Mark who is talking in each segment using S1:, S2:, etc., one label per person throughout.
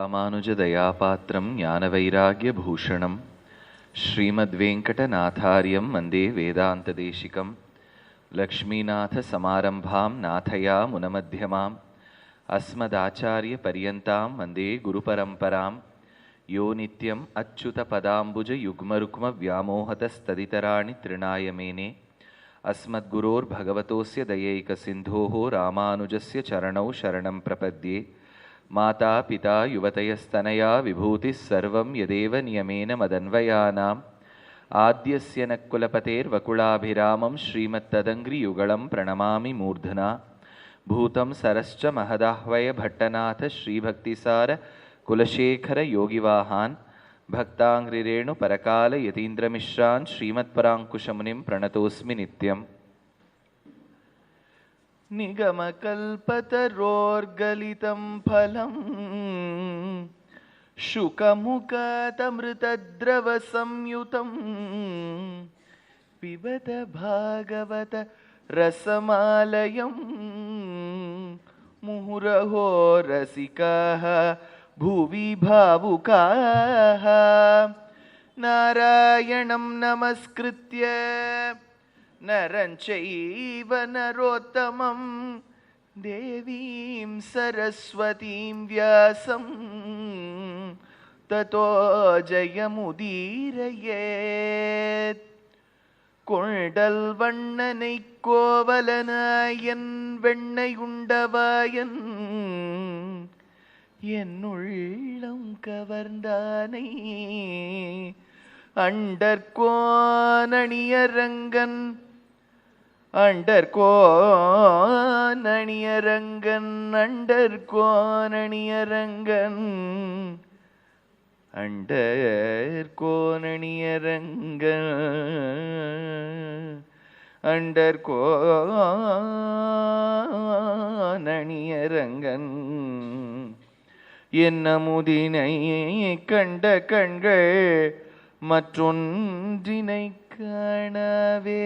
S1: रामानुजदयापात्रं ज्ञानवैराग्यभूषणं श्रीमद्वेङ्कटनाथार्यं मन्दे वेदान्तदेशिकं लक्ष्मीनाथसमारम्भां नाथया मुनमध्यमाम् अस्मदाचार्यपर्यन्तां वन्दे गुरुपरम्परां यो नित्यम् अच्युतपदाम्बुजयुग्मरुक्मव्यामोहतस्तदितराणि तृणाय मेने अस्मद्गुरोर्भगवतोऽस्य दयैकसिन्धोः रामानुजस्य चरणौ शरणं प्रपद्ये माता पिता युवतयस्तनया विभूतिः सर्वं यदेव नियमेन मदन्वयानाम्। आद्यस्य नः कुलपतेर्वकुलाभिरामं श्रीमत्तदङ्घ्रियुगलं प्रणमामि मूर्धना। भूतं सरश्च महदाह्वय भट्टनाथ श्रीभक्तिसार कुलशेखरयोगिवाहान्। भक्ताङ्घ्रिरेणुपरकालयतीन्द्रमिश्रान् श्रीमत्पराङ्कुशमुनिं प्रणतोऽस्मि नित्यम् निगमकल्पतरोर्गलितं फलम्। शुकमुखतमृतद्रवसंयुतं पिबत भागवत रसमालयं मुहुरहो रसिकाः भुवि भावुकाः। नारायणं नमस्कृत्य நரஞ்சைவ நரோத்தமம் தேவீம் சரஸ்வதீம் வியாசம். ததோ ஜயமுதீரையேத். கொண்டல் வண்ணனை கோவலனாயன் வெண்ணையுண்டவாயன் என்னுள்ளம் கவர்ந்தானை அண்டற்கோனணியரங்கன் அண்டர் கோணியரங்கன் அண்டர் கோணியரங்கன் அண்டர் கோணியரங்கன் அண்டர் கோணியரங்கன் என்ன முதினை கண்ட கண்கள் மற்றொன்றினை காணவே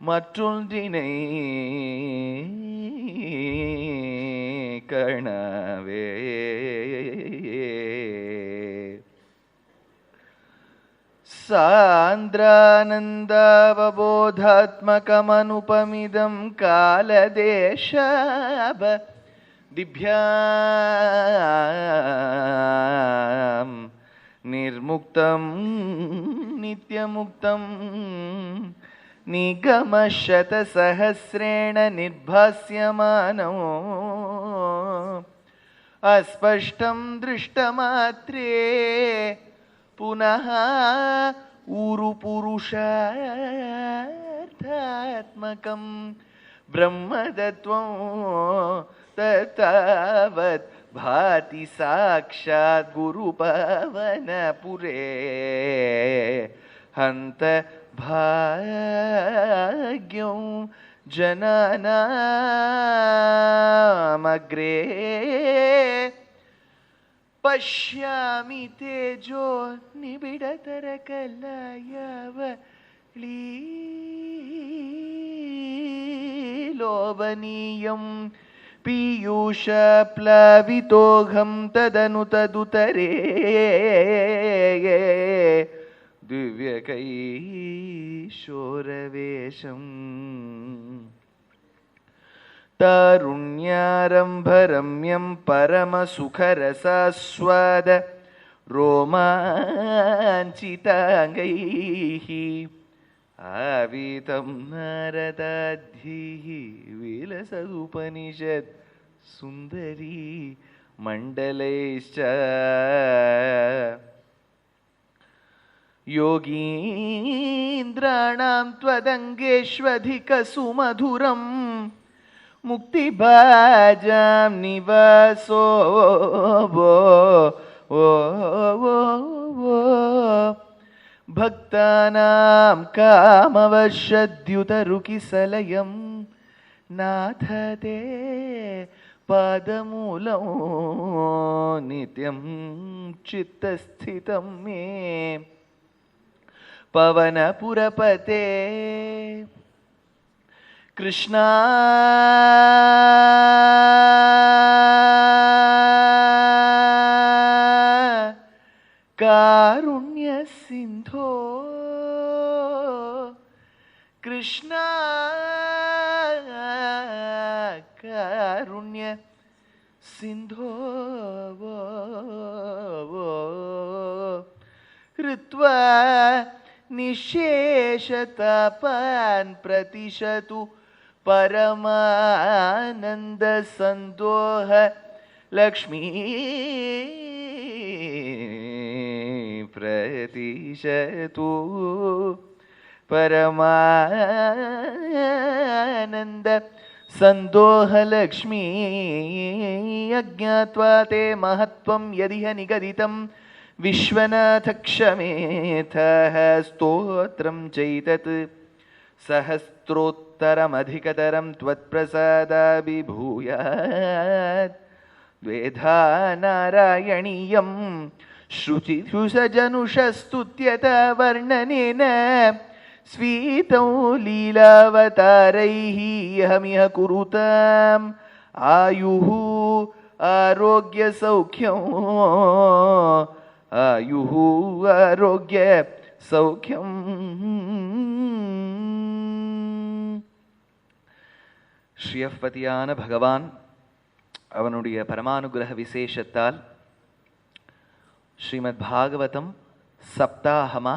S1: மற்றொன்றினை கணவே सान्द्रानन्दावबोधात्मकमनुपमिदं कालदेशाब दिभ्यां निर्मुक्तं नित्यमुक्तं निगमशतसहस्रेण निर्भास्यमानो। अस्पष्टं दृष्टमात्रे पुनः ऊरुपुरुषार्थात्मकं ब्रह्मदत्वं तत्तावत् भाति साक्षात् गुरुपवनपुरे हन्त भाग्यं जनानामग्रे। पश्यामि तेजो निबिडतरकलयव लीलोभनीयं पीयूषप्लवितोऽहं तदनु तदुतरे दिव्यकैशोरवेशम् तारुण्यारम्भरम्यं परमसुखरसास्वाद रोमाञ्चिताङ्गैः आवीतं नारदाद्भिः विलसदुपनिषत् सुन्दरी मण्डलैश्च योगीन्द्राणां त्वदङ्गेष्वधिकसुमधुरम् मुक्तिभाजां निवासो वो वो वो भक्तानां कामवशद्युतरुकिसलयं नाथ ते पादमूलं नित्यं चित्तस्थितं मे। पवनपुरपते कृष्णा। कारुण्यसिन् कृष्णाकारुण्य सिन्धो कृत्वा निशेषतपान् प्रतिशतु परमानन्दसन्दोह लक्ष्मी प्रतिशतु परमानन्द सन्दोहलक्ष्मी अज्ञात्वा ते महत्त्वं यदिह निगदितं विश्वनाथक्षमेथः स्तोत्रं चैतत्। सहस्रोत्तरमधिकतरं त्वत्प्रसादाभिभूयात्। द्वेधा नारायणीयं श्रुतिभुषजनुषस्तुत्यत वर्णनेन स्वीतौ लीलावतारैः अहमिह कुरुताम् आयुः आरोग्यसौख्यम् आयुः आरोग्य சௌக்கியம் ஸ்ரீயப்பதியான பகவான் அவனுடைய பரமானுகிரக விசேஷத்தால் ஸ்ரீமத் பாகவதம் சப்தாகமா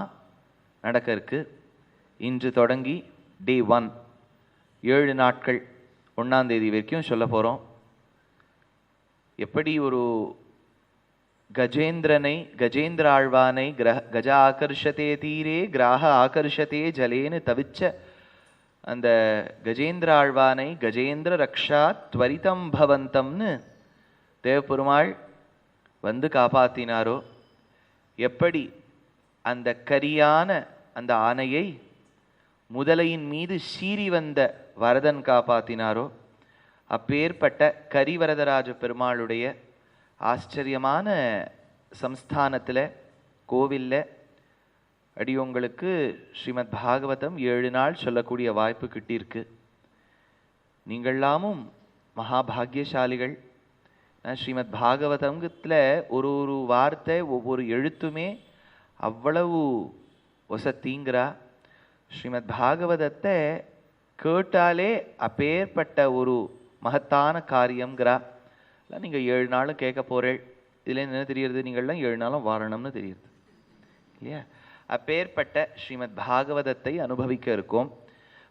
S1: நடக்க இருக்கு இன்று தொடங்கி டே ஒன் ஏழு நாட்கள் ஒன்றாந்தேதி வரைக்கும் சொல்ல போகிறோம் எப்படி ஒரு கஜேந்திரனை கஜேந்திர ஆழ்வானை கிரக கஜ ஆகர்ஷத்தே தீரே கிராக ஆகர்ஷத்தே ஜலேன்னு தவிச்ச அந்த கஜேந்திர ஆழ்வானை கஜேந்திர ரக்ஷா துவரிதம் பவந்தம்னு தேவபெருமாள் வந்து காப்பாத்தினாரோ? எப்படி அந்த கரியான அந்த ஆனையை முதலையின் மீது சீறி வந்த வரதன் காப்பாத்தினாரோ? அப்பேற்பட்ட கரிவரதராஜ பெருமாளுடைய ஆச்சரியமான சம்ஸ்தானத்தில் கோவிலில் அடியோங்களுக்கு ஸ்ரீமத் பாகவதம் ஏழு நாள் சொல்லக்கூடிய வாய்ப்பு கிட்டியிருக்கு. நீங்கள்லாமும் மகாபாகியசாலிகள் நான் ஸ்ரீமத் பாகவதங்கத்தில் ஒரு ஒரு வார்த்தை ஒவ்வொரு எழுத்துமே அவ்வளவு ஒசத்திங்கிறா ஸ்ரீமத் பாகவதத்தை கேட்டாலே அப்பேற்பட்ட ஒரு மகத்தான காரியங்கிறா இல்லை நீங்கள் ஏழு நாளும் கேட்க போகிறேள் இதில் என்ன தெரியுது நீங்கள்லாம் ஏழு நாளும் வாரணம்னு தெரியுது இல்லையா? அப்பேற்பட்ட ஸ்ரீமத் பாகவதத்தை அனுபவிக்க இருக்கோம்.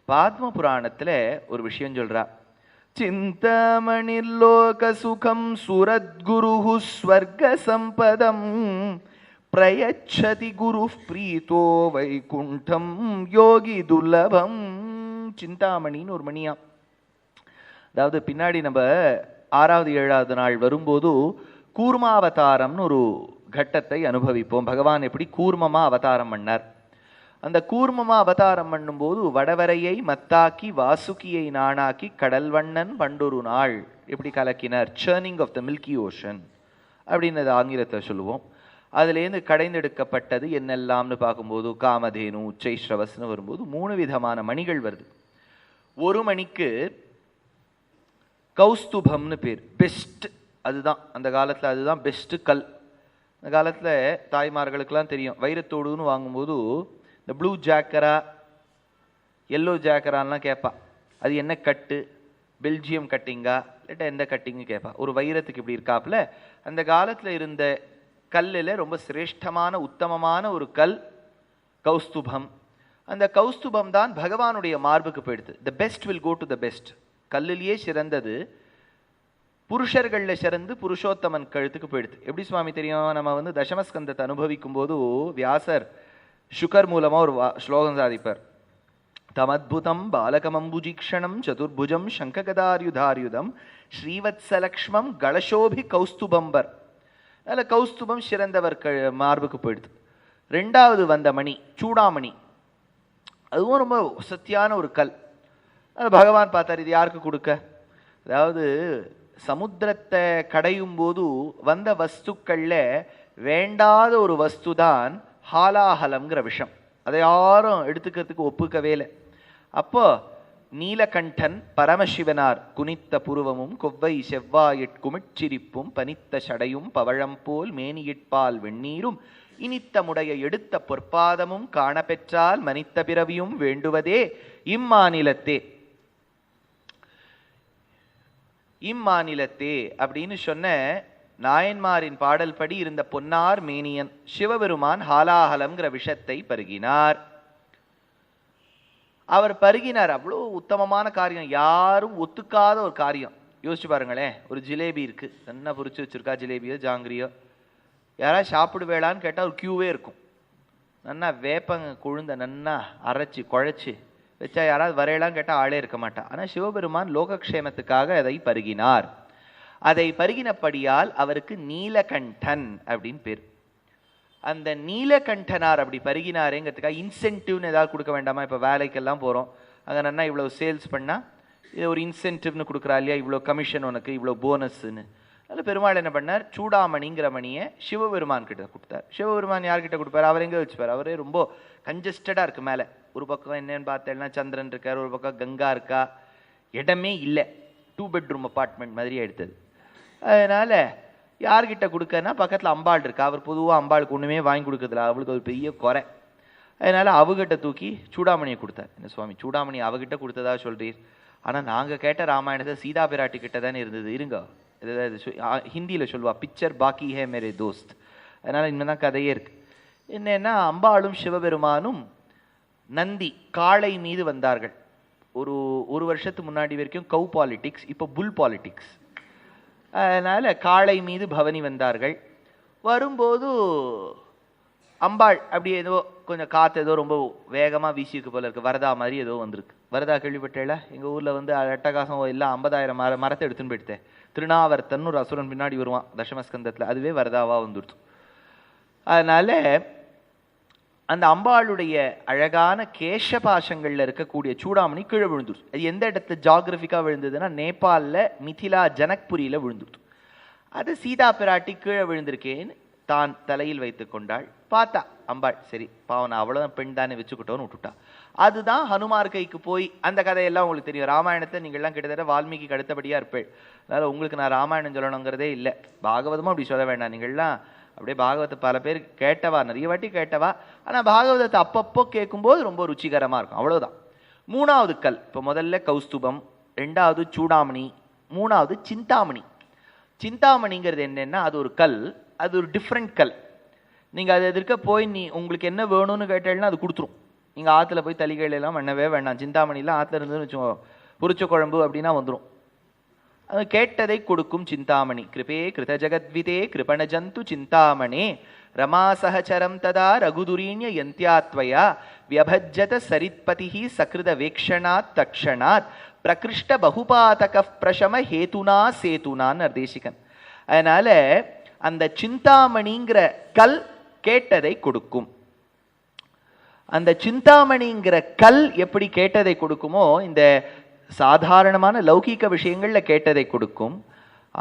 S1: பாத்ம புராணத்தில் ஒரு விஷயம் சொல்கிறா சிந்தமணி லோக சுகம் சுரத்குரு ஸ்வர்க சம்பதம் பிரயச்சதி குரு பிரீதோ வைகுண்டம் யோகி துர்லபம் சிந்தாமணின்னு ஒரு மணியா. அதாவது பின்னாடி நம்ம ஆறாவது ஏழாவது நாள் வரும்போது கூர்மாவதாரம்னு ஒரு கட்டத்தை அனுபவிப்போம். பகவான் எப்படி கூர்மமா அவதாரம் பண்ணார். அந்த கூர்மமா அவதாரம் பண்ணும்போது வடவரையை மத்தாக்கி வாசுகியை நாணாக்கி கடல்வண்ணன் பண்டொரு நாள் எப்படி கலக்கினார்? Churning of the milky ocean அப்படின்னு ஆங்கிலத்தை சொல்லுவோம். அதுலேருந்து கடைந்தெடுக்கப்பட்டது என்னெல்லாம்னு பார்க்கும்போது காமதேனு உச்சை ஸ்ரவஸ்னு வரும்போது மூணு விதமான மணிகள் வருது. ஒரு மணிக்கு கௌஸ்துபம்னு பேர். பெஸ்ட் அதுதான். அந்த காலத்தில் அதுதான் பெஸ்ட்டு கல். அந்த காலத்தில் தாய்மார்களுக்கெல்லாம் தெரியும். வைரத்தோடுன்னு வாங்கும்போது இந்த ப்ளூ ஜாக்கரா எல்லோ ஜாக்கரான்லாம் கேட்பா. அது என்ன கட்டு? பெல்ஜியம் கட்டிங்கா? இல்லாட்டா எந்த கட்டிங்கு கேட்பா. ஒரு வைரத்துக்கு இப்படி இருக்காப்புல. அந்த காலத்தில் இருந்த கல்லில் ரொம்ப சிரேஷ்டமான உத்தமமான ஒரு கல் கௌஸ்துபம். அந்த கௌஸ்துபம் தான் பகவானுடைய மார்புக்கு போயிடுது. The best will go to the best கல்லிலேயே சிறந்தது புருஷர்களில் சிறந்து புருஷோத்தமன் கழுத்துக்கு போயிடுது. எப்படி சுவாமி தெரியும்? நம்ம வந்து தசமஸ்கந்தத்தை அனுபவிக்கும் போது வியாசர் சுகர் மூலமாக ஒரு வா- ஸ்லோகம் சாதிப்பார். தமத்புதம் பாலகமம்புஜீக்ஷணம் சதுர்புஜம் சங்ககதாரியுதாரியுதம் ஸ்ரீவத்சலக்ஷ்மம் கலசோபி கௌஸ்துபம்பர். அதில் கௌஸ்துபம் சிறந்தவர் க மார்புக்கு போயிடுது. ரெண்டாவது வந்த மணி சூடாமணி. அதுவும் ரொம்ப சத்தியான ஒரு கல். அது பகவான் பார்த்தார் இது யாருக்கு கொடுக்க? அதாவது சமுத்திரத்தை கடையும் போது வந்த வஸ்துக்களில் வேண்டாத ஒரு வஸ்து தான் ஹாலாஹலம்ங்கிற விஷம். அதை யாரும் எடுத்துக்கிறதுக்கு ஒப்புக்கவே இல்லை. அப்போது நீலகண்டன் பரமசிவனார் குனித்த புருவமும் கொவ்வை செவ்வாயிற் குமிச்சிரிப்பும் பனித்த சடையும் பவழம் போல் மேனியிட்பால் வெண்ணீரும் இனித்த முடைய எடுத்த பொற்பாதமும் காணப்பெற்றால் மனித்த பிறவியும் வேண்டுவதே இம்மாநிலத்தே. இம்மாநிலத்தே அப்படின்னு சொன்ன நாயன்மாரின் பாடல் படி இருந்த பொன்னார் மேனியன் சிவபெருமான் ஹாலாஹலம்ங்கிற விஷத்தை பருகினார். அவர் பருகினார். அவ்வளோ உத்தமமான காரியம். யாரும் ஒத்துக்காத ஒரு காரியம். யோசிச்சு பாருங்களேன். ஒரு ஜிலேபி இருக்கு. என்ன பொறிச்சு வச்சிருக்கா ஜிலேபியோ ஜாங்கிரியோ? யாராவது சாப்பிடுவேளான்னு கேட்டால் ஒரு கியூவே இருக்கும். நன்னா வேப்பங்க கொழுந்த நன்னா அரைச்சி குழைச்சி வச்சா யாராவது வரையலான்னு கேட்டால் ஆளே இருக்க மாட்டான் ஆனால் சிவபெருமான் லோகக்ஷேமத்துக்காக அதை பருகினார். அதை பருகினபடியால் அவருக்கு நீலகண்டன் அப்படின்னு பேர். அந்த நீலகண்டனார் அப்படி பருகினாருங்கிறதுக்காக இன்சென்டிவ்னு ஏதாவது கொடுக்க வேண்டாமா? இப்போ வேலைக்கெல்லாம் போகிறோம் அங்கே நன்னா இவ்வளோ சேல்ஸ் பண்ணால் இது ஒரு இன்சென்டிவ்னு கொடுக்குறா இல்லையா? இவ்வளோ கமிஷன் உனக்கு இவ்வளோ போனஸ்ன்னு அதில் பெருமாள் என்ன பண்ணார்? சூடாமணிங்கிற மணியை சிவபெருமான் கிட்ட கொடுத்தார். சிவபெருமான் யார்கிட்ட கொடுப்பார்? அவர் எங்கே வச்சுப்பார்? அவரே ரொம்ப கஞ்சஸ்டடாக இருக்குது மேலே. ஒரு பக்கம் என்னன்னு பார்த்தேன்னா சந்திரன் இருக்கார் ஒரு பக்கம் கங்கா இருக்கா? இடமே இல்லை. டூ பெட்ரூம் அப்பார்ட்மெண்ட் மாதிரியே எடுத்தது. அதனால் யார்கிட்ட கொடுக்கன்னா பக்கத்தில் அம்பாள் இருக்கா. அவர் பொதுவாக அம்பாளுக்கு ஒன்றுமே வாங்கி கொடுக்கறதுல அவளுக்கு ஒரு பெரிய குறை. அதனால் அவகிட்ட தூக்கி சூடாமணியை கொடுத்தார். என்ன சுவாமி சூடாமணி அவகிட்ட கொடுத்ததா சொல்கிறீர் ஆனால் நாங்கள் கேட்ட ராமாயணத்தை சீதா பிராட்டி கிட்ட தானே இருந்தது. இருங்க. ஹிந்தியில் சொல்லுவா பிக்சர் பாக்கி ஹே மேரே தோஸ்த். அதனால் இனிமே தான் கதையே இருக்கு. என்னன்னா அம்பாளும் சிவபெருமானும் நந்தி காளை மீது வந்தார்கள். ஒரு ஒரு வருஷத்துக்கு முன்னாடி வரைக்கும் கவு பாலிட்டிக்ஸ் இப்போ புல் பாலிட்டிக்ஸ் அதனால் காளை மீது பவனி வந்தார்கள். வரும்போது அம்பாள் அப்படி ஏதோ கொஞ்சம் காற்று ஏதோ ரொம்ப வேகமாக வீசியிருக்கு போல இருக்குது வரதா மாதிரி ஏதோ வந்திருக்கு. வரதா கேள்விப்பட்டேல? எங்கள் ஊரில் வந்து அட்டகாசம் எல்லாம் ஐம்பதாயிரம் மர மரத்தை எடுத்துன்னு போயிட்டேன் திருநாவர்த்தன் ஒரு அசுரன் பின்னாடி வருவான் தசமஸ்கந்தத்தில். அதுவே வரதாவாக வந்துடுச்சு அதனால் அந்த அம்பாளுடைய அழகான கேசபாசங்கள்ல இருக்கக்கூடிய சூடாமணி கீழே விழுந்துருச்சு அது எந்த இடத்துல ஜாகிரபிக்காக விழுந்ததுன்னா நேபாளில் மிதிலா ஜனக்புரியில் விழுந்துருச்சு அது சீதா பிராட்டி கீழே விழுந்திருக்கேன்னு தான் தலையில் வைத்து கொண்டாள். பார்த்தா அம்பாள் சரி பாவம் நான் அவ்வளோதான் பெண் தானே வச்சுக்கிட்டோன்னு விட்டுட்டா. அதுதான் ஹனுமார் கைக்கு போய் அந்த கதையெல்லாம் உங்களுக்கு தெரியும். ராமாயணத்தை நீங்கள்லாம் கிட்டத்தட்ட வால்மீகி அடுத்தபடியாக இருப்பேள். அதனால் உங்களுக்கு நான் ராமாயணம் சொல்லணுங்கிறதே இல்லை. பாகவதமும் அப்படி சொல்ல வேண்டாம். நீங்கள்லாம் அப்படியே பாகவத்தை பல பேர் கேட்டவா நிறைய வாட்டி கேட்டவா. ஆனால் பாகவதத்தை அப்பப்போ கேட்கும்போது ரொம்ப ருச்சிகரமாக இருக்கும். அவ்வளோதான் மூணாவது கல் இப்போ முதல்ல கௌஸ்துபம் ரெண்டாவது சூடாமணி மூணாவது சிந்தாமணி. சிந்தாமணிங்கிறது என்னென்னா அது ஒரு கல் அது ஒரு டிஃப்ரெண்ட் கல். நீங்கள் அது எதிர்க்க போய் நீ உங்களுக்கு என்ன வேணும்னு கேட்டேன்னா அது கொடுத்துரும். நீங்கள் ஆற்றுல போய் தலிகையில எல்லாம் பண்ணவே வேண்டாம் சிந்தாமணிலாம் ஆற்றுல இருந்துன்னு வச்சுக்கோ பொரிச்ச குழம்பு அப்படின்னா வந்துடும் அது கேட்டதை கொடுக்கும் சிந்தாமணி. கிருபே கிருத ஜகத்விதே கிருபண ஜந்து சிந்தாமணி. ரமாசஹச்சரம் ததா ரகுதுரீண்ய யந்தியாத்வயா வியபஜ்ஜத சரித்பதி சகிருத வேக்ஷணாத் தக்ஷணாத் பிரகிருஷ்ட பகுபாதக பிரசம ஹேதுனா சேதுனான்னு நிர்தேசிகன் அதனால அந்த சிந்தாமணிங்கிற கல் கேட்டதை கொடுக்கும். அந்த சிந்தாமணிங்கிற கல் எப்படி கேட்டதை கொடுக்குமோ இந்த சாதாரணமான லௌகீக விஷயங்கள்ல கேட்டதை கொடுக்கும்.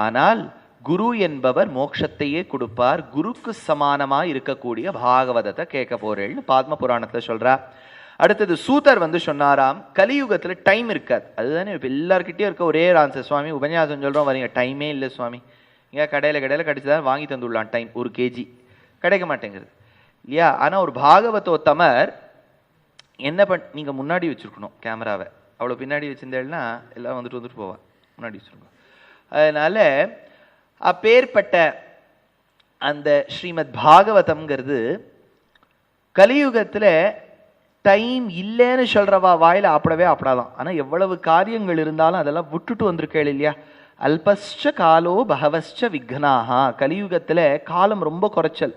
S1: ஆனால் குரு என்பவர் மோட்சத்தையே கொடுப்பார் குருக்கு சமானமா இருக்கக்கூடிய பாகவதத்தை கேட்க போறேன்னு பாத்ம புராணத்துல சொல்றா. அடுத்தது சூதர் வந்து சொன்னாராம் கலியுகத்துல டைம் இருக்காது. அதுதானே இப்ப எல்லார்கிட்டயும் இருக்க ஒரே ஆன்சர் சுவாமி உபன்யாசம் சொல்றோம் வரீங்க டைமே இல்லை சுவாமி. இங்க கடையில கடையில கிடைச்சதான் வாங்கி தந்துடலாம் டைம் ஒரு கேஜி கிடைக்க மாட்டேங்குது. இல்லையா? ஆனா ஒரு பாகவதோத்தமர் என்ன பண் நீங்க முன்னாடி வச்சிருக்கணும் கேமராவை. அவ்வளோ பின்னாடி வச்சிருந்தேன்னா எல்லாம் வந்துட்டு வந்துட்டு போவா முன்னாடி வச்சிருக்கோம் அதனால அப்பேற்பட்ட அந்த ஸ்ரீமத் பாகவதம்ங்கிறது கலியுகத்தில் டைம் இல்லைன்னு சொல்கிறவா வாயில் அப்படவே அப்படாதான் ஆனால் எவ்வளவு காரியங்கள் இருந்தாலும் அதெல்லாம் விட்டுட்டு வந்திருக்கேள் இல்லையா? அல்பஸ்ட காலோ பகவஸ்ட விக்னாகா கலியுகத்தில் காலம் ரொம்ப குறைச்சல்.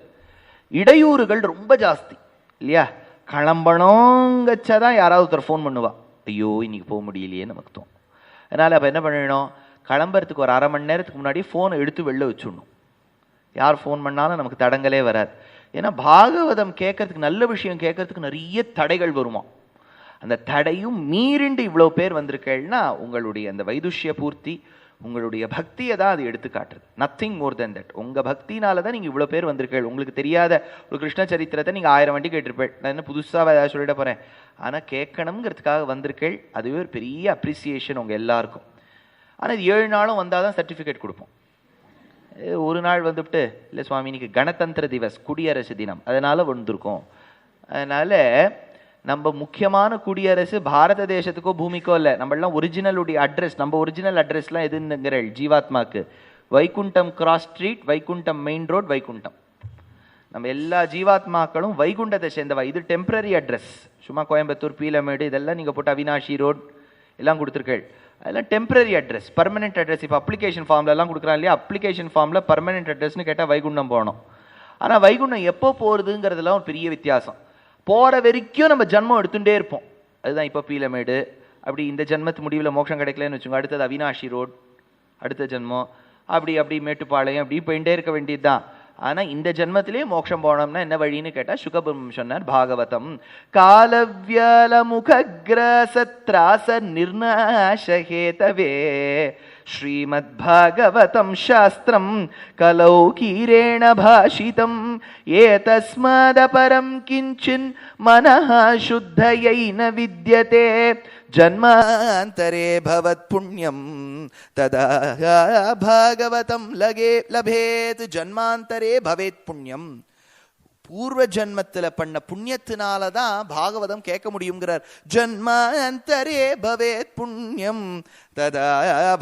S1: இடையூறுகள் ரொம்ப ஜாஸ்தி. இல்லையா? கிளம்பணுங்கச்சாதான் யாராவது ஒருத்தர் ஃபோன் பண்ணுவா. ஐயோ இன்னைக்கு போக முடியலையே நமக்கு தோணும். அதனால் அப்போ என்ன பண்ணணும்? கிளம்புறதுக்கு ஒரு அரை மணி நேரத்துக்கு முன்னாடி ஃபோனை எடுத்து வெளில வச்சுடணும். யார் ஃபோன் பண்ணாலும் நமக்கு தடங்களே வராது. ஏன்னா பாகவதம் கேட்கறதுக்கு நல்ல விஷயம் கேட்கறதுக்கு நிறைய தடைகள் வருமா? அந்த தடையும் மீறிண்டு இவ்வளோ பேர் வந்திருக்கேன்னா உங்களுடைய அந்த வைதுஷ்ய பூர்த்தி உங்களுடைய பக்தியை தான் அது எடுத்து காட்டுறது நத்திங் மோர் தென் தட் உங்கள் பக்தினால தான் நீங்கள் இவ்வளோ பேர் வந்திருக்கீள். உங்களுக்கு தெரியாத ஒரு கிருஷ்ண சரித்திரத்தை நீங்கள் ஆயிரம் வண்டி கேட்டிருப்பேள். நான் என்ன புதுசாக ஏதாவது சொல்லிட போகிறேன் ஆனால் கேட்கணுங்கிறதுக்காக வந்திருக்கேள். அதுவே ஒரு பெரிய அப்ரிசியேஷன் உங்கள் எல்லாருக்கும். ஆனால் இது ஏழு நாளும் வந்தால் தான் சர்டிஃபிகேட் கொடுப்போம் ஒரு நாள் வந்துவிட்டு இல்லை சுவாமி இன்னைக்கு கணதந்திர திவஸ் குடியரசு தினம். அதனால் வந்திருக்கோம். அதனால் நம்ம முக்கியமான குடியரசு பாரத தேசத்துக்கோ பூமிக்கோ இல்லை. நம்மளாம் ஒரிஜினலுடைய அட்ரஸ் நம்ம ஒரிஜினல் அட்ரஸ்லாம் எதுங்கிற ஜீவாத்மாக்கு. Vaikuntham cross street Vaikuntham main road Vaikuntham. நம்ம எல்லா ஜீவாத்மாக்களும் வைகுண்டத்தை சேர்ந்தவா? இது டெம்பரரி அட்ரஸ் சும்மா கோயம்புத்தூர் பீலமேடு இதெல்லாம் நீங்கள் போட்டு அவினாஷி ரோட் எல்லாம் கொடுத்துருக்கேள். அதெல்லாம் டெம்பரரி அட்ரஸ் பர்மனெண்ட் அட்ரஸ் இப்போ அப்ளிகேஷன் ஃபார்ம்ல எல்லாம் கொடுக்குறாங்க இல்லையா? அப்ளிகேஷன் ஃபார்மில் பர்மனெண்ட் அட்ரஸ்னு கேட்டால் வைகுண்டம் போகணும். ஆனால் வைகுண்டம் எப்போ போகிறதுங்கிறதுலாம் ஒரு பெரிய வித்தியாசம். போகிற வரைக்கும் நம்ம ஜென்மம் எடுத்துகிட்டே இருப்போம். அதுதான் இப்போ பீலமேடு. அப்படி இந்த ஜென்மத்து முடிவில் மோட்சம் கிடைக்கலன்னு வச்சுக்கோங்க. அடுத்தது அவினாஷி ரோட் அடுத்த ஜென்மம். அப்படி அப்படி மேட்டுப்பாளையம் அப்படி போயிட்டே இருக்க வேண்டியது தான் ஆனால் இந்த ஜென்மத்திலே மோட்சம் போனோம்னா என்ன வழின்னு கேட்டால் சுகபுரம் சொன்னார் பாகவதம் காலவியல முககிரசத்ராச நிர்நாசகேதவே श्रीमद्भागवतं शास्त्रं कलौ कीरेण भाषितं एतस्मादपरं किञ्चिन् मनः शुद्धयै न विद्यते ஜன்மாந்தரே பவத் புண்ணியம். ததா பாகவதம் லகே லபேத். ஜன்மாந்தரே பவேத் புண்ணியம். பூர்வ ஜன்மத்தில் பண்ண புண்ணியத்தினால தான் பாகவதம் கேட்க முடியுங்கிறார். ஜன்மாந்தரே பவேத் புண்ணியம். ததா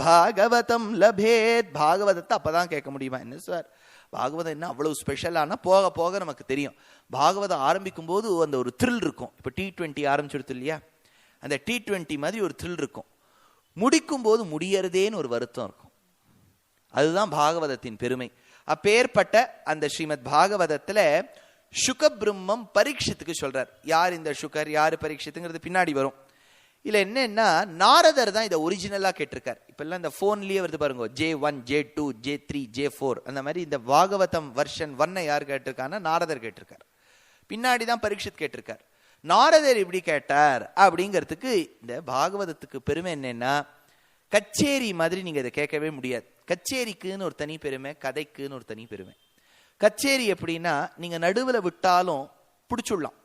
S1: பாகவதம் லபேத். பாகவதத்தை அப்போதான் கேட்க முடியுமா? என்ன சார் பாகவதம் என்ன அவ்வளவு ஸ்பெஷலான போக போக நமக்கு தெரியும். பாகவதம் ஆரம்பிக்கும் போது அந்த ஒரு த்ரில் இருக்கும். இப்போ டி ட்வெண்ட்டி ஆரம்பிச்சிடுது இல்லையா? அந்த டி ட்வெண்ட்டி மாதிரி ஒரு த்ரில் இருக்கும். முடிக்கும் போது முடியறதேன்னு ஒரு வருத்தம் இருக்கும். அதுதான் பாகவதத்தின் பெருமை. அப்பேற்பட்ட அந்த ஸ்ரீமத் பாகவதத்துல சுகபிரம்மம் பரீட்சத்துக்கு சொல்றார். யார் இந்த சுகர் யார் பரீட்சத்துங்கிறது பின்னாடி வரும். இல்லை என்னன்னா நாரதர் தான் இதை ஒரிஜினலா கேட்டிருக்கார். இப்போல்லாம் இந்த ஃபோன்லேயே வருது பாருங்க. J one J two J three J four அந்த மாதிரி இந்த பாகவதம் வருஷன் ஒன்னை யார் கேட்டிருக்காங்கன்னா நாரதர் கேட்டிருக்கார். பின்னாடி தான் பரீட்சித் கேட்டிருக்கார். நாரதர் இப்படி கேட்டார் அப்படிங்கிறதுக்கு இந்த பாகவதத்துக்கு பெருமை என்னன்னா கச்சேரி மாதிரி நீங்க இதை கேட்கவே முடியாது கச்சேரிக்குன்னு ஒரு தனி பெருமை கதைக்குன்னு ஒரு தனி பெருமை கச்சேரி எப்படின்னா நீங்க நடுவில் விட்டாலும் பிடிச்சுடலாம்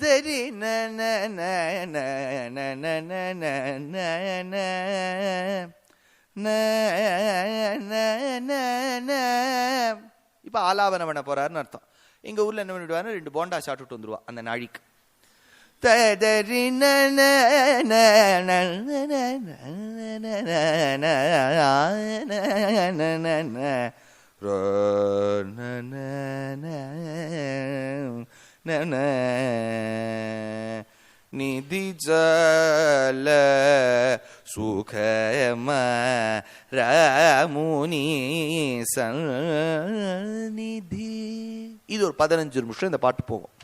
S1: தரி இப்ப ஆலாபனம் பண்ண போறாருன்னு அர்த்தம் எங்கள் ஊரில் என்ன பண்ணிவிடுவாருன்னா ரெண்டு போண்டா சாப்பிட்டுட்டு வந்துடுவா அந்த நாழிக்கு. நிதி ஜல சுகம ராமுனி சந்நிதி இது ஒரு பதினஞ்சு நிமிஷம் இந்த பாட்டு போகும்.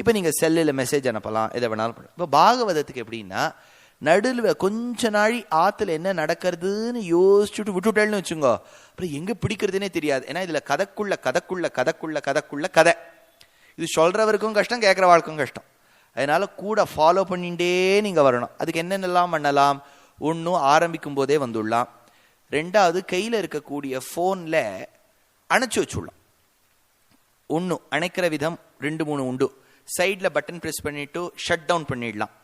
S1: இப்போ நீங்கள் செல்லில் மெசேஜ் அனுப்பலாம் எதை வேணாலும் பண்ணலாம். இப்போ பாகவதத்துக்கு எப்படின்னா நடுவில் கொஞ்ச நாழி ஆற்றுல என்ன நடக்கிறதுன்னு யோசிச்சுட்டு விட்டுட்டேன்னு வச்சுங்கோ. அப்புறம் எங்கே பிடிக்கிறதுனே தெரியாது. ஏன்னா இதில் கதைக்குள்ள கதைக்குள்ள கதைக்குள்ள கதைக்குள்ள கதை. இது சொல்கிறவருக்கும் கஷ்டம் கேட்குற வாழ்க்கும் கஷ்டம். அதனால் கூட ஃபாலோ பண்ணிகிட்டே நீங்கள் வரணும். அதுக்கு என்னென்னலாம் பண்ணலாம்? ஒன்றும் ஆரம்பிக்கும் போதே வந்துடலாம். ரெண்டாவது கையில் இருக்கக்கூடிய ஃபோனில் அணைச்சி வச்சுடலாம். ஒன்று அணைக்கிற விதம் ரெண்டு மூணு உண்டு. சைடில் பட்டன் ப்ரெஸ் பண்ணிவிட்டு ஷட் டவுன் பண்ணிடலாம்.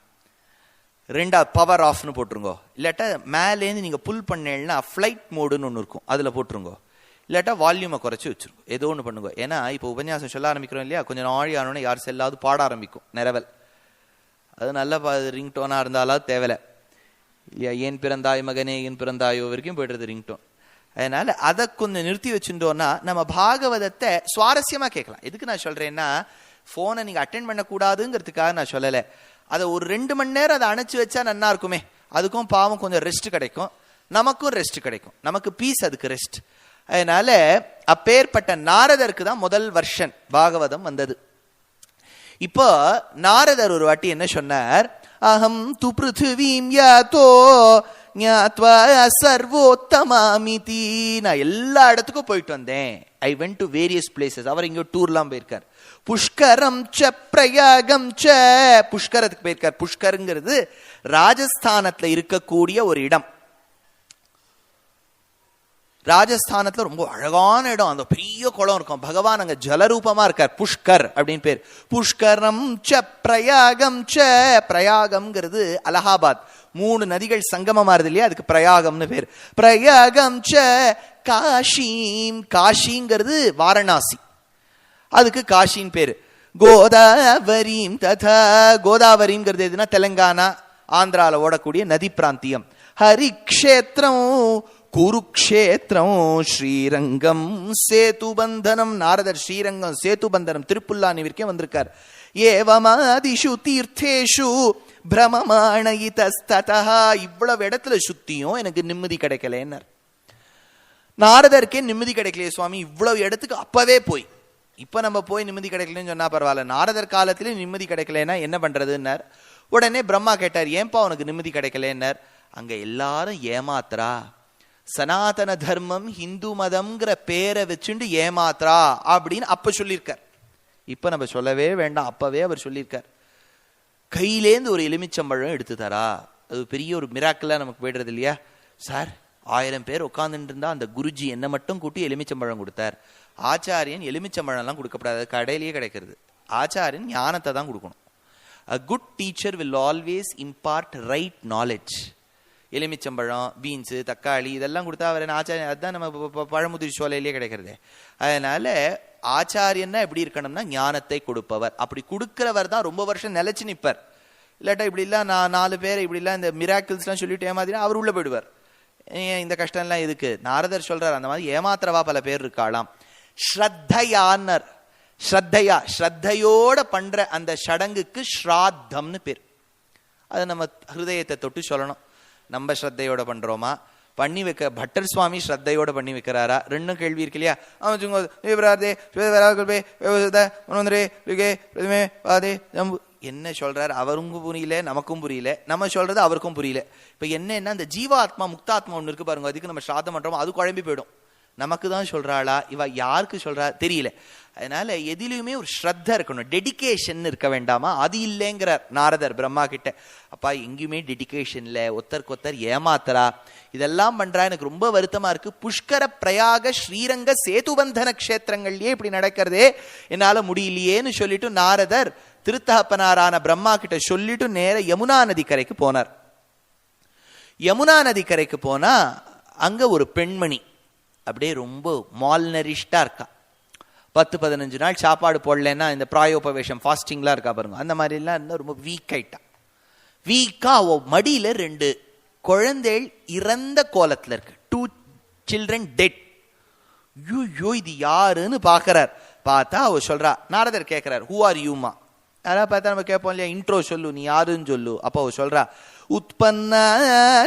S1: ரெண்டாவது பவர் ஆஃப்னு போட்டுருங்கோ. இல்லாட்டா மேலேருந்து நீங்கள் புல் பண்ணேன்னா ஃப்ளைட் மோடுன்னு ஒன்று இருக்கும். அதில் போட்டுருங்கோ. இல்லாட்டா வால்யூமை குறைச்சி வச்சிருங்க. ஏதோ ஒன்று பண்ணுங்க. ஏன்னா இப்போ உபன்யாசம் சொல்ல ஆரம்பிக்கிறோம் இல்லையா? கொஞ்சம் நாழி ஆனோடனே யார் செல்லாவது பாட ஆரம்பிக்கும். நிரவல். அது நல்ல ரிங்டோனாக இருந்தாலும் தேவையில்லை இல்லையா? ஏன் பிறந்தாய் மகனே ஏன் பிறந்தாயோ வரைக்கும் போய்டுறது ரிங்டோன் அதனால அதை கொஞ்சம் நிறுத்தி வச்சுட்டோம்னா நம்ம பாகவதத்தை சுவாரஸ்யமா கேட்கலாம். எதுக்கு நான் சொல்றேன்னா போனை நீங்க அட்டென்ட் பண்ணக்கூடாதுங்கிறதுக்காக நான் சொல்லலை. அதை ஒரு ரெண்டு மணி நேரம் அதை அணைச்சு வச்சா நல்லா இருக்குமே. அதுக்கும் பாவம் கொஞ்சம் ரெஸ்ட் கிடைக்கும். நமக்கும் ரெஸ்ட் கிடைக்கும். நமக்கு பீஸ் அதுக்கு ரெஸ்ட் அதனால அப்பேற்பட்ட நாரதருக்கு தான் முதல் வருஷன் பாகவதம் வந்தது. இப்போ நாரதர் ஒரு வாட்டி என்ன சொன்னார்? அகம் து பிருத்திவீம் யாத்தோ ஞாத்வா சர்வோத்தமாமிதி. நான் எல்லா இடத்துக்கும் போயிட்டு வந்தேன். I went to various places அவர் இங்கே டூர்லாம் போயிருக்கார்.
S2: புஷ்கரம் ச பிரயாகம் ச. புஷ்கரத்துக்கு போயிருக்கார். புஷ்கருங்கிறது ராஜஸ்தானத்துல இருக்கக்கூடிய ஒரு இடம். ராஜஸ்தானத்துல ரொம்ப அழகான இடம். அந்த பெரிய குளம் இருக்கும். பகவான் அங்க ஜலரூபமா இருக்கார். புஷ்கர் அப்படின்னு பேர். புஷ்கரம் ச பிரயாகம் ச. பிரயாகம்ங்கிறது அலகாபாத். மூணு நதிகள் சங்கமமா இருது இல்லையா? அதுக்கு பிரயாகம்னு பேர். பிரயாகம் ச காஷீம். காஷிங்கிறது வாரணாசி. அதுக்கு காஷின் பேரு. கோதாவரிம் ததா கோதாவரிங்கிறது எதுனா தெலங்கானா ஆந்திரால ஓடக்கூடிய நதி பிராந்தியம். ஹரிக்ஷேத்திரம் குருக்ஷேத்திரம் ஸ்ரீரங்கம் சேதுபந்தனம். நாரதர் ஸ்ரீரங்கம் சேதுபந்தனம் திருப்புல்லானி வரைக்கும் வந்திருக்கார். ஏவமாதிஷு தீர்த்தேஷு பிரமமாணயிதஸ்ததா இவ்வளவு இடத்துல சுத்தியும் எனக்கு நிம்மதி கிடைக்கலன்னார். நாரதருக்கே நிம்மதி கிடைக்கலையே சுவாமி. இவ்வளவு இடத்துக்கு அப்பவே போய். இப்ப நம்ம போய் நிம்மதி கிடைக்கலன்னு சொன்னா பரவாயில்ல. நாரதர் காலத்திலே நிம்மதி கிடைக்கலன்னா என்ன பண்றதுன்னார். உடனே பிரம்மா கேட்டார் ஏன்பா உனக்கு நிம்மதி கிடைக்கலன்னார்? அங்க எல்லாரும் ஏமாத்துறா. சனாதன தர்மம் ஹிந்து மதம்ங்கிற பேரை வச்சுண்டு ஏமாத்துறா அப்படின்னு அப்ப சொல்லியிருக்கார். இப்ப நம்ம சொல்லவே வேண்டாம். அப்பவே அவர் சொல்லியிருக்கார். கையிலேந்து ஒரு எலுமிச்சம்பழம் எடுத்து தரா அது பெரிய ஒரு மிராக்கலா நமக்கு போயிடுறது இல்லையா சார் ஆயிரம் பேர் உட்காந்துட்டு இருந்தா அந்த குருஜி என்னை மட்டும் கூட்டி எலுமிச்சம்பழம் கொடுத்தார். ஆச்சாரியன் எலுமிச்சம்பழம்லாம் கொடுக்கப்படாது. கடையிலேயே கிடைக்கிறது. ஆச்சாரியன் ஞானத்தை தான் கொடுக்கணும். A good teacher will always impart right knowledge எலுமிச்சம்பழம் பீன்ஸு தக்காளி இதெல்லாம் கொடுத்தா அவர் ஆச்சாரியன் அதுதான் நம்ம ப- பழமுதிர் சோலையிலேயே கிடைக்கிறது. அதனால ஆச்சாரியன்னா எப்படி இருக்கணும்னா ஞானத்தை கொடுப்பவர். அப்படி கொடுக்கிறவர் தான் ரொம்ப வருஷம் நிலைச்சு நிற்பார் இல்லாட்டா இப்படிலாம் நான் நாலு பேர் இப்படிலாம் இந்த மிராக்கிள்ஸ்லாம் சொல்லிட்டு ஏமாத்தினா அவர் உள்ளே போயிடுவார். ஏன் இந்த கஷ்டம்லாம் எதுக்கு? நாரதர் சொல்றார் அந்த மாதிரி ஏமாத்துறவா பல பேர் இருக்காளாம். ஸ்ரத்தையான்னர். ஸ்ரத்தையா ஸ்ரத்தையோட பண்ற அந்த சடங்குக்கு ஸ்ராத்தம்னு பேர். அதை நம்ம ஹிருதயத்தை தொட்டு சொல்லணும். நம்ம ஸ்ரத்தையோட பண்றோமா? பண்ணி வைக்க பட்டர் சுவாமி ஸ்ரத்தையோட பண்ணி வைக்கிறாரா? ரெண்டும் கேள்வி இருக்கு இல்லையா? அவன் சுங்கோ விவராதே என்ன சொல்றாரு? அவருக்கும் புரியல நமக்கும் புரியல. நம்ம சொல்றது அவருக்கும் புரியல. இப்ப என்னன்னா அந்த ஜீவாத்மா முக்தாத்மா ஒன்று இருக்கு பாருங்க அதுக்கு நம்ம ஸ்ராத்தம் பண்றோம் அது குழம்பி போயிடும். நமக்கு தான் சொல்றாளா? இவ யாருக்கு சொல்றா? தெரியல. அதனால எதிலுமே ஒரு ஸ்ரத்த இருக்கணும். டெடிக்கேஷன் இருக்க வேண்டாமா? அது இல்லைங்கிறார் நாரதர் பிரம்மா கிட்ட. அப்பா எங்கேயுமே டெடிக்கேஷன் இல்லை. ஒத்தருக்கு ஒத்தர் ஏமாத்துறா. இதெல்லாம் பண்றா. எனக்கு ரொம்ப வருத்தமா இருக்கு. புஷ்கர பிரயாக ஸ்ரீரங்க சேதுபந்தன கஷேத்திரங்கள்லயே இப்படி நடக்கிறதே என்னால முடியலையேன்னு சொல்லிட்டு நாரதர் திருத்தகப்பனாரான பிரம்மா கிட்ட சொல்லிட்டு நேர யமுனா நதி கரைக்கு போனார். யமுனா நதி கரைக்கு போனா அங்க ஒரு பெண்மணி. அப்படியே ரொம்ப மால்னரிஷ்டா இருக்கா. பத்து பதினஞ்சு நாள் சாப்பாடு போடலன்னா இந்த பிராயோபவேஷம் ஃபாஸ்டிங்லாம் இருக்கா பாருங்க. அந்த மாதிரிலாம் இருந்தால் ரொம்ப வீக் ஆயிட்டா. வீக்கா அவ மடியில ரெண்டு குழந்தைகள் இறந்த கோலத்துல இருக்கு. டூ சில்ட்ரன் டெட் ஐயோ இது யாருன்னு பார்க்கறார் பார்த்தா அவ சொல்றா நாரதர் கேட்கிறார் ஹூ ஆர் யூமா அதான் பார்த்தா நம்ம கேட்போம் இல்லையா? இன்ட்ரோ சொல்லு நீ யாருன்னு சொல்லு. அப்போ அவ சொல்றா உற்பன்ன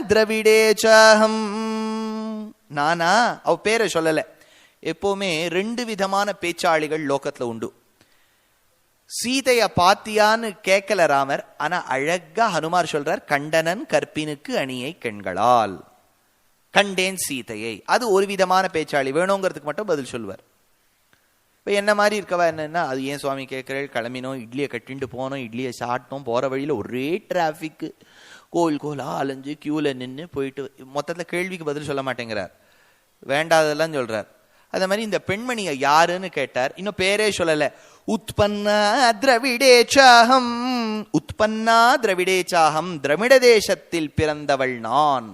S2: திரவிடே சாகம் நானா அவ பேரை சொல்லல எப்பவுமே ரெண்டு விதமான பேச்சாளிகள் லோகத்துல உண்டு சீதைய பாத்தியான்னு கேட்கல ராமர் ஆனா அழகா ஹனுமார் சொல்றார் கண்டனன் கற்பினுக்கு அணியை கண்களால் கண்டேன் சீதையை அது ஒரு விதமான பேச்சாளி வேணுங்கிறதுக்கு மட்டும் பதில் சொல்லுவார் இப்போ என்ன மாதிரி இருக்கவா என்னன்னா அது ஏன் சுவாமி கேட்குறேன் கிளம்பினோம் இட்லியை கட்டிட்டு போனோம் இட்லியை சாப்பிட்டோம் போகிற வழியில் ஒரே டிராஃபிக்கு கோயில் கோலா அலைஞ்சு கியூவில் நின்று போயிட்டு மொத்தத்தில் கேள்விக்கு பதில் சொல்ல மாட்டேங்கிறார். வேண்டாததெல்லாம் சொல்கிறார் அதே மாதிரி இந்த பெண்மணியை யாருன்னு கேட்டார். இன்னும் பேரே சொல்லலை. உத்பன்னா திரவிடேச்சாகம் உத்பன்னா திரவிடேச்சாகம் திரமிட தேசத்தில் பிறந்தவள் நான்.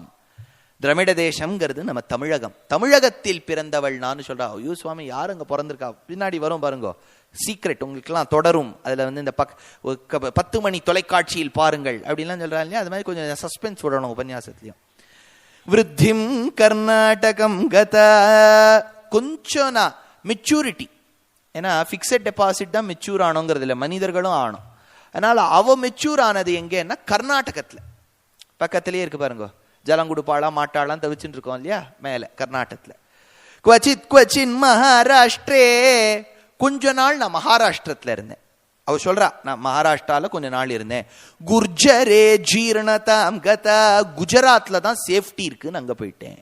S2: திரமிட தேசம்ங்கிறது நம்ம தமிழகம். தமிழகத்தில் பிறந்தவள் நான் சொல்றா. ஐயோ சுவாமி யார் அங்கே பிறந்திருக்கா? பின்னாடி வரும் பாருங்கோ. சீக்ரெட் உங்களுக்குலாம் தொடரும். அதுல வந்து இந்த பக் பத்து மணி தொலைக்காட்சியில் பாருங்கள் அப்படின்லாம் சொல்கிறாங்க இல்லையா? அது மாதிரி கொஞ்சம் சஸ்பென்ஸ் விடணும் உபன்யாசத்துலையும். விருத்திம் கர்நாடகம் கத. கொஞ்சம் நான் மெச்சூரிட்டி ஏன்னா ஃபிக்ஸட் டெபாசிட் தான் மெச்சூர் ஆனோங்கிறது இல்லை மனிதர்களும் ஆணும் அதனால் அவ மெச்சூர் ஆனது எங்கேன்னா கர்நாடகத்துல. பக்கத்திலேயே இருக்கு பாருங்க. ஜலங்குடுப்பாளா மாட்டாளாம் தவிச்சுட்டு இருக்கோம் இல்லையா? மேலே கர்நாடகத்துல. குவச்சித் குவச்சின் மகாராஷ்டிரே. கொஞ்ச நாள் நான் மகாராஷ்டிரத்தில் இருந்தேன். அவ சொல்றா நான் மகாராஷ்டிரால கொஞ்ச நாள் இருந்தேன். குர்ஜரே ஜீரணதாம் கதா குஜராத்ல தான் சேஃப்டி இருக்குன்னு அங்கே போயிட்டேன்.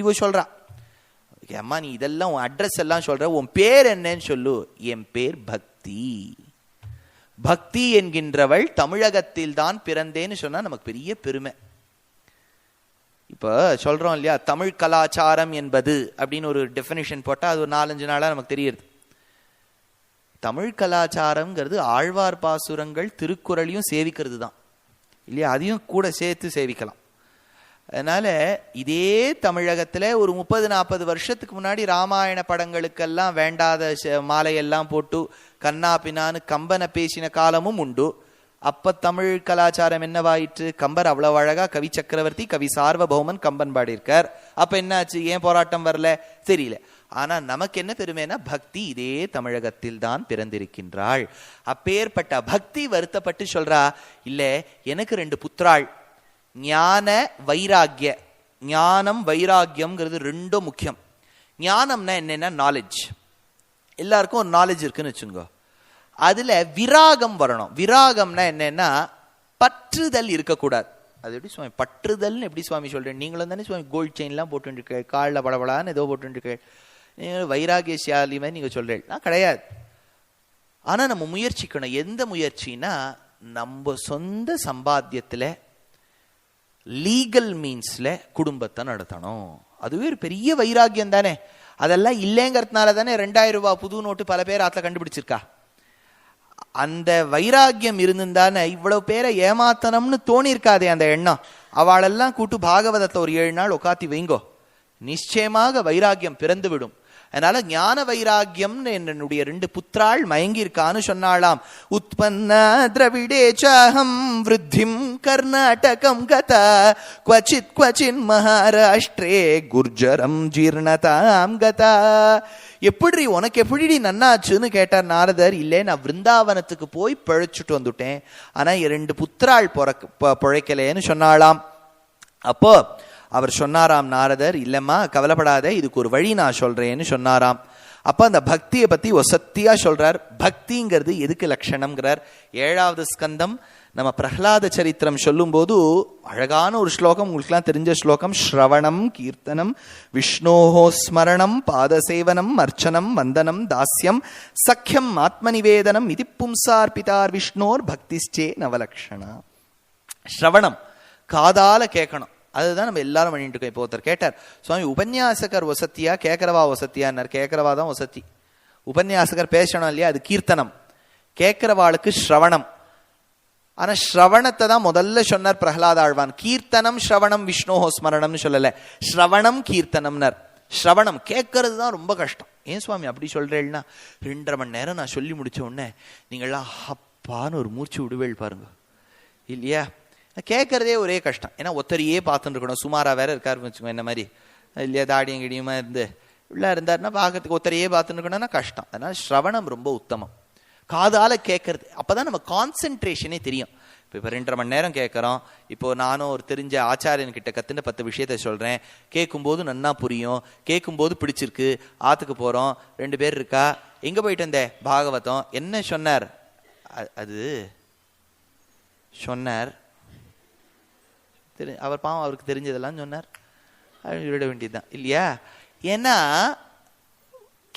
S2: இவ சொல்றா ஓகே அம்மா நீ இதெல்லாம் உன் அட்ரஸ் எல்லாம் சொல்ற உன் பேர் என்னன்னு சொல்லு. என் பேர் பக்தி. பக்தி என்கின்றவள் தமிழகத்தில் தான் பிறந்தேன்னு சொன்னா நமக்கு பெரிய பெருமை. இப்போ சொல்றோம் இல்லையா தமிழ் கலாச்சாரம் என்பது அப்படின்னு ஒரு டெஃபினிஷன் போட்டா அது ஒரு நாலஞ்சு நாளா நமக்கு தெரியுது தமிழ் கலாச்சாரம்ங்கிறது ஆழ்வார் பாசுரங்கள் திருக்குறளையும் சேவிக்கிறது தான் இல்லையா? அதையும் கூட சேர்த்து சேவிக்கலாம். அதனால இதே தமிழகத்தில் ஒரு முப்பது நாற்பது வருஷத்துக்கு முன்னாடி ராமாயண படங்களுக்கெல்லாம் வேண்டாத மாலையெல்லாம் போட்டு கண்ணா பின்னான்னு கம்பனை பேசின காலமும் உண்டு. அப்போ தமிழ் கலாச்சாரம் என்னவாயிற்று? கம்பர் அவ்வளோ அழகாக கவி சக்கரவர்த்தி கவி சார்வபௌமன் கம்பன் பாடியிருக்கார். அப்போ என்னாச்சு? ஏன் போராட்டம் வரல? தெரியல. ஆனால் நமக்கு என்ன பெருமைனா பக்தி இதே தமிழகத்தில் தான் பிறந்திருக்கின்றாள். அப்பேற்பட்ட பக்தி வருத்தப்பட்டு சொல்றா இல்ல எனக்கு ரெண்டு புத்திராள். ஞான வைராக்கிய ஞானம் வைராக்கியம்ங்கிறது ரெண்டும் முக்கியம். ஞானம்னா என்னன்னா நாலேஜ் எல்லாருக்கும் ஒரு நாலேஜ் இருக்குன்னு வச்சுக்கோ அதுல விராகம் வரணும். விராகம்னா என்னன்னா பற்றுதல் இருக்கக்கூடாது. அது எப்படி சுவாமி? பற்றுதல்னு எப்படி சுவாமி சொல்றேன் நீங்களும் தானே சுவாமி கோல்ட் செயின்லாம் போட்டுருக்க காலில் படபடான்னு ஏதோ போட்டுருக்க நீங்க வைராகியசாலி மாதிரி நீங்க சொல்றேன் நான் கிடையாது. ஆனா நம்ம முயற்சிக்கணும். எந்த முயற்சினா நம்ம சொந்த சம்பாத்தியத்துல லீகல் மீன்ஸ்ல குடும்பத்தை நடத்தணும். அதுவே ஒரு பெரிய வைராக்கியம் தானே. அதெல்லாம் இல்லைங்கிறதுனால தானே ரெண்டாயிரம் ரூபாய் புது நோட்டு பல பேர் ஆத்துல கண்டுபிடிச்சிருக்கா. அந்த வைராக்கியம் இருந்திருந்தானே இவ்வளவு பேரை ஏமாத்தணும்னு தோணியிருக்காதே அந்த எண்ணம். அவளெல்லாம் கூட்டு பாகவதத்தை ஒரு ஏழு நாள் உட்காத்தி வைங்கோ. நிச்சயமாக வைராக்கியம் பிறந்து விடும் அதனால ஞான வைராகியம் என்னுடைய ரெண்டு புத்திராள் மயங்கியிருக்கான்னு சொன்னாலாம் உத்பன்ன திரவிடேச்சாகம் விருத்திம் கர்நாடகம் கத. குவச்சித் குவச்சின் மகாராஷ்டிரே குர்ஜரம் ஜீர்ணதாம் கதா. எப்படி உனக்கு எப்படிடி நன்னாச்சுன்னு கேட்டார் நாரதர். இல்லை நான் விருந்தாவனத்துக்கு போய் பிழைச்சிட்டு வந்துட்டேன். ஆனால் ரெண்டு புத்திராள் பிறக்க பிழைக்கலேன்னு சொன்னாலாம் அப்போ அவர் சொன்னாராம் நாரதர் இல்லைம்மா கவலைப்படாத இதுக்கு ஒரு வழி நான் சொல்றேன்னு சொன்னாராம். அப்போ அந்த பக்தியை பத்தி ஒசத்தியா சொல்றார். பக்திங்கிறது எதுக்கு லட்சணம்ங்கிறார். ஏழாவது ஸ்கந்தம் நம்ம பிரஹ்லாத சரித்திரம் சொல்லும்போது அழகான ஒரு ஸ்லோகம் உங்களுக்குலாம் தெரிஞ்ச ஸ்லோகம் ஸ்ரவணம் கீர்த்தனம் விஷ்ணோஹோ ஸ்மரணம் பாதசேவனம் அர்ச்சனம் வந்தனம் தாஸ்யம் சக்கியம் ஆத்மநிவேதனம் இது பும்சார்பிதார் விஷ்ணோர் பக்திஸ்டே நவலக்ஷணா. ஸ்ரவணம் காதால கேட்கணும் அதுதான் நம்ம எல்லாரும் பண்ணிட்டு இருக்கோம். இப்போ ஒருத்தர் கேட்டார் சுவாமி உபன்யாசகர் வசத்தியா? கேட்கறவா வசத்தியான்னார் கேட்கறவா தான் வசத்தி. உபன்யாசகர் பேசணும் இல்லையா? அது கீர்த்தனம். கேட்கிறவாளுக்கு ஸ்ரவணம். ஆனா ஸ்ரவணத்தை தான் முதல்ல சொன்னார் பிரகலாத ஆழ்வான். கீர்த்தனம் ஸ்ரவணம் விஷ்ணோ ஸ்மரணம்னு சொல்லல. ஸ்ரவணம் கீர்த்தனம்னர். ஸ்ரவணம் கேட்கறது தான் ரொம்ப கஷ்டம். ஏன் சுவாமி அப்படி சொல்றேன்னா ரெண்டரை மணி நேரம் நான் சொல்லி முடிச்ச உடனே நீங்கள்லாம் அப்பான்னு ஒரு மூச்சு விடுவேள் பாருங்க. இல்லையா? கேட்கறதே ஒரே கஷ்டம். ஏன்னா ஒத்தரையே பார்த்துட்டு இருக்கணும். சுமாராக வேற இருக்காருன்னு வச்சுக்கோங்க என்ன மாதிரி. இல்லையா தாடியும் கிடியுமா இருந்து உள்ள இருந்தாருன்னா பார்க்கறதுக்கு ஒத்தரையே பார்த்துட்டு இருக்கணும்னா கஷ்டம். அதனால ஸ்ரவணம் ரொம்ப உத்தமம். காதால கேட்கறது. அப்பதான் நம்ம கான்சென்ட்ரேஷனே தெரியும். இப்போ இப்போ ரெண்டரை மணி நேரம் கேட்குறோம். இப்போ நானும் ஒரு தெரிஞ்ச ஆச்சாரியன் கிட்ட கத்துன பத்து விஷயத்த சொல்றேன். கேட்கும்போது நன்னா புரியும். கேட்கும்போது பிடிச்சிருக்கு. ஆத்துக்கு போறோம். ரெண்டு பேர் இருக்கா? எங்க போயிட்டு வந்தே? பாகவதம். என்ன சொன்னார்? அது சொன்னார் தெரி அவர் பாவம் அவருக்கு தெரிஞ்சதெல்லாம் சொன்னார். அது வேண்டியது தான் இல்லையா? ஏன்னா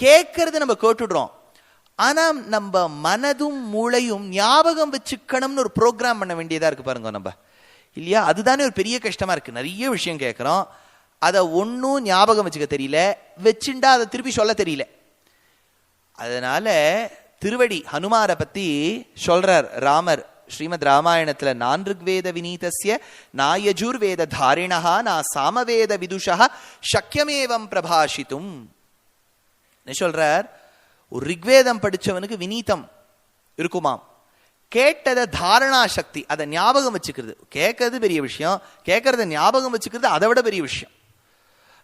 S2: கேட்கறது நம்ம கேட்டுடுறோம். ஆனா நம்ம மனதும் மூளையும் ஞாபகம் வச்சுக்கணும்னு ஒரு ப்ரோக்ராம் பண்ண வேண்டியதா இருக்கு பாருங்க நம்ம. இல்லையா? அதுதானே ஒரு பெரிய கஷ்டமா இருக்கு. நிறைய விஷயம் கேட்குறோம். அதை ஒன்றும் ஞாபகம் வச்சுக்க தெரியல. வச்சுண்டா அதை திருப்பி சொல்ல தெரியல. அதனால திருவடி ஹனுமாரை பத்தி சொல்றார் ராமர். ஸ்ரீமத் ராமாயணத்துல நான்ருக்வேத வினீதசிய நாயஜுர் வேத தாரிணா நா சாமவேத விதுஷா சக்கியமேவம் பிரபாஷித்தும். என்ன சொல்றார்? ஒரு ரிக்வேதம் படிச்சவனுக்கு வினீதம் இருக்குமாம். கேட்டதை தாரணா சக்தி அதை ஞாபகம் வச்சுக்கிறது. கேட்கறது பெரிய விஷயம் கேட்கறத ஞாபகம் வச்சுக்கிறது அதை விட பெரிய விஷயம்.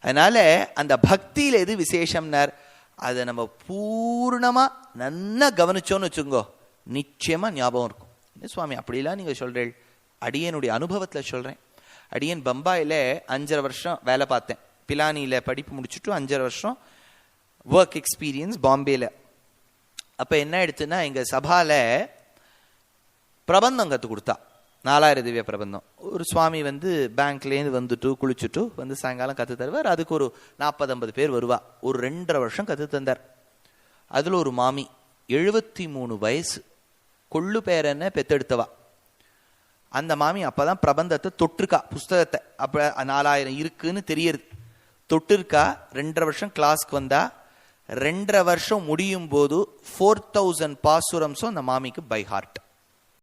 S2: அதனால அந்த பக்தியில எது விசேஷம்னார்? அதை நம்ம பூர்ணமா நல்லா கவனிச்சோன்னு வச்சுக்கோ நிச்சயமா ஞாபகம் இருக்கும். சுவாமி அப்படிலாம் நீங்கள் சொல்கிறீள் அடியனுடைய அனுபவத்தில் சொல்கிறேன் அடியன் பம்பாயில் அஞ்சரை வருஷம் வேலை பார்த்தேன். பிலானியில் படிப்பு முடிச்சுட்டு அஞ்சரை வருஷம் ஒர்க் எக்ஸ்பீரியன்ஸ் பாம்பேயில் அப்போ என்ன எடுத்துன்னா எங்கள் சபாவில் பிரபந்தம் கற்றுக் கொடுத்தா. நாலாயிரம் திவ்ய பிரபந்தம். ஒரு சுவாமி வந்து பேங்க்லேருந்து வந்துட்டு குளிச்சுட்டு வந்து சாயங்காலம் கற்று தருவார். அதுக்கு ஒரு நாற்பது ஐம்பது பேர் வருவா. ஒரு ரெண்டரை வருஷம் கற்று தந்தார். அதில் ஒரு மாமி எழுபத்தி மூணு வயசு. கொள்ளு பேரனை பெத்தெடுத்தவா. அந்த மாமி அப்பதான் பிரபந்தத்தை தொட்டிருக்கா புஸ்தகத்தை. அப்ப நாலாயிரம் இருக்குன்னு தெரியறது. தொட்டிருக்கா ரெண்டரை வருஷம் கிளாஸ்க்கு வந்தா ரெண்டரை வருஷம் முடியும் போது ஃபோர் தௌசண்ட் பாசுரம்ஸும் அந்த மாமிக்கு பை ஹார்ட்